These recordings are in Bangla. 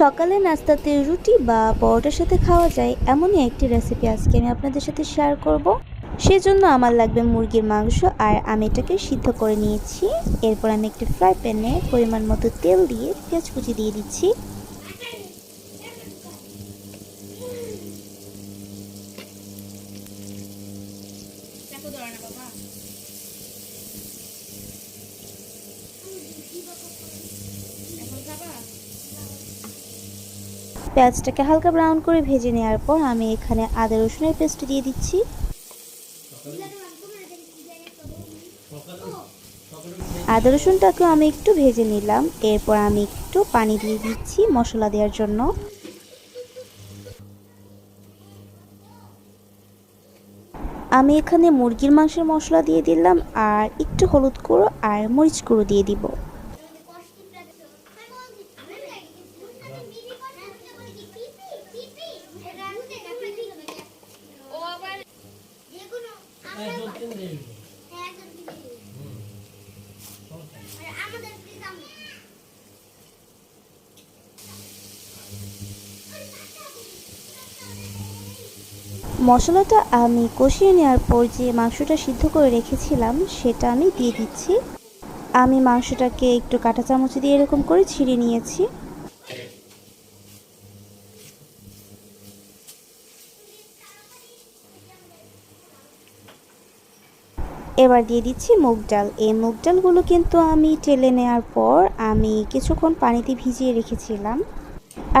সকালে নাস্তাতে রুটি বা পরোটার সাথে খাওয়া যায় এমনই একটি রেসিপি আজকে আমি আপনাদের সাথে শেয়ার করব। সেজন্য আমার লাগবে মুরগির মাংস আর আমি এটাকে সিদ্ধ করে নিয়েছি। এরপর আমি একটি ফ্রাই প্যানে পরিমাণ মতো তেল দিয়ে পেঁয়াজ কুচি দিয়ে দিচ্ছি। বাবা পেঁয়াজটাকে হালকা ব্রাউন করে ভেজে নেওয়ার পর আমি এখানে আদা, রসুনের পেস্ট দিয়ে দিচ্ছি। আদা, রসুনটাকেও আমি একটু ভেজে নিলাম। এরপর আমি একটু পানি দিয়ে দিচ্ছি মশলা দেওয়ার জন্য। আমি এখানে মুরগির মাংসের মশলা দিয়ে দিলাম, আর একটু হলুদ গুঁড়ো আর মরিচ গুঁড়ো দিয়ে দিব। মশলাটা আমি কষিয়ে নেওয়ার পর যে মাংসটা সিদ্ধ করে রেখেছিলাম, সেটা আমি দিয়ে দিচ্ছি। আমি মাংসটাকে একটু কাঁটা চামচ দিয়ে এরকম করে ছিঁড়ে নিয়েছি। এবার দিয়ে দিচ্ছি মুগ ডাল। এই মুগ ডালগুলো কিন্তু আমি টেলে নেওয়ার পর আমি কিছুক্ষণ পানিতে ভিজিয়ে রেখেছিলাম।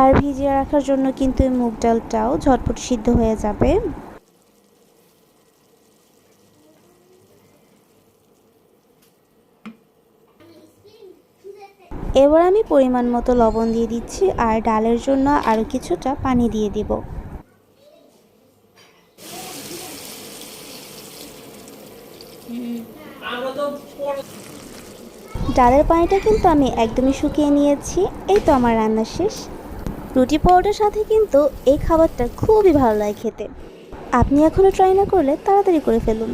আর ভিজিয়ে রাখার জন্য কিন্তু এই মুগ ডালটাও ঝটপট সিদ্ধ হয়ে যাবে। এবার আমি পরিমাণ মতো লবণ দিয়ে দিচ্ছি আর ডালের জন্য আরও কিছুটা পানি দিয়ে দিব। ডালের পানিটা কিন্তু আমি একদমই শুকিয়ে নিয়েছি। এই তো আমার রান্না শেষ। রুটি পরোটার সাথে কিন্তু এই খাবারটা খুবই ভালো লাগে খেতে। আপনি এখনও ট্রাই না করলে তাড়াতাড়ি করে ফেলুন।